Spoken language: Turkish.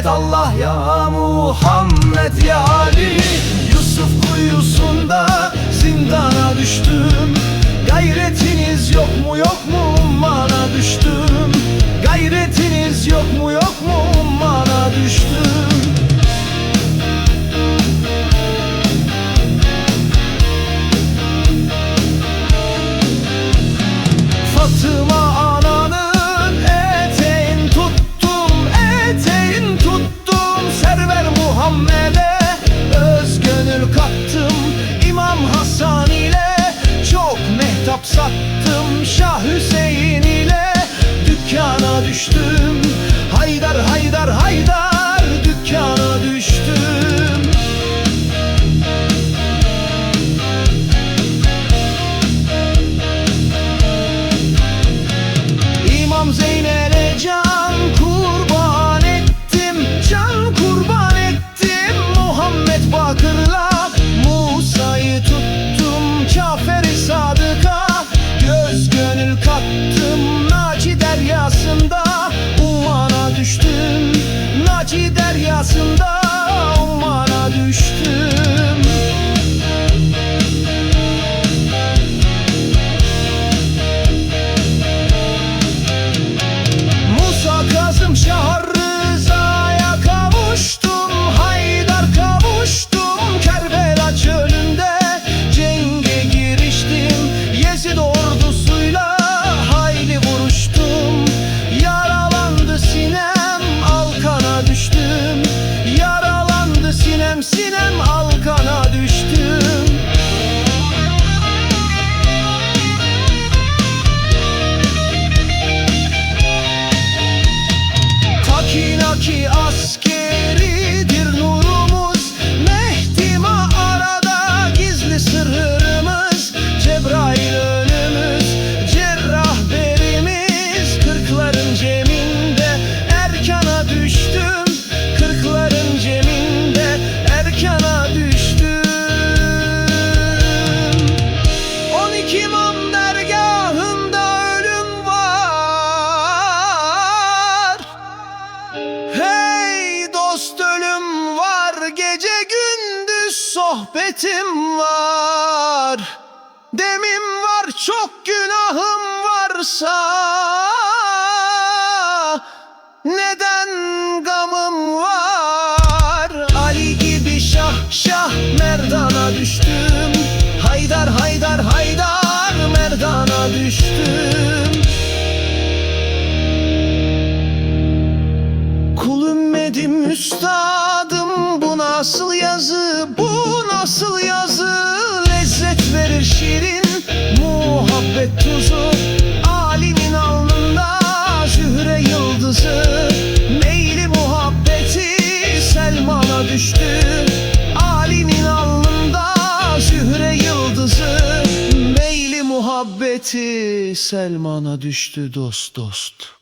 Muhammed Allah ya Muhammed ya Ali. Muhammed Bakır'la Musa'yı tuttum Cafer-i Sadık'a. Göz gönül kattım Naci deryasında. Ummana düştüm Naci deryasında. Ummana düştüm Wishing Gece gündüz sohbetim var. Demim var çok günahım varsa Neden gamım var? Ali gibi şah şah merdana düştüm. Haydar haydar haydar merdana düştüm. Kul ümmedim üstadım bu nasıl yazı bu nasıl yazı? Lezzet verir şirin muhabbet tuzu. Alimin alnında zühre yıldızı. Meyli muhabbeti Selman'a düştü. Alimin alnında zühre yıldızı. Meyli muhabbeti Selman'a düştü dost dost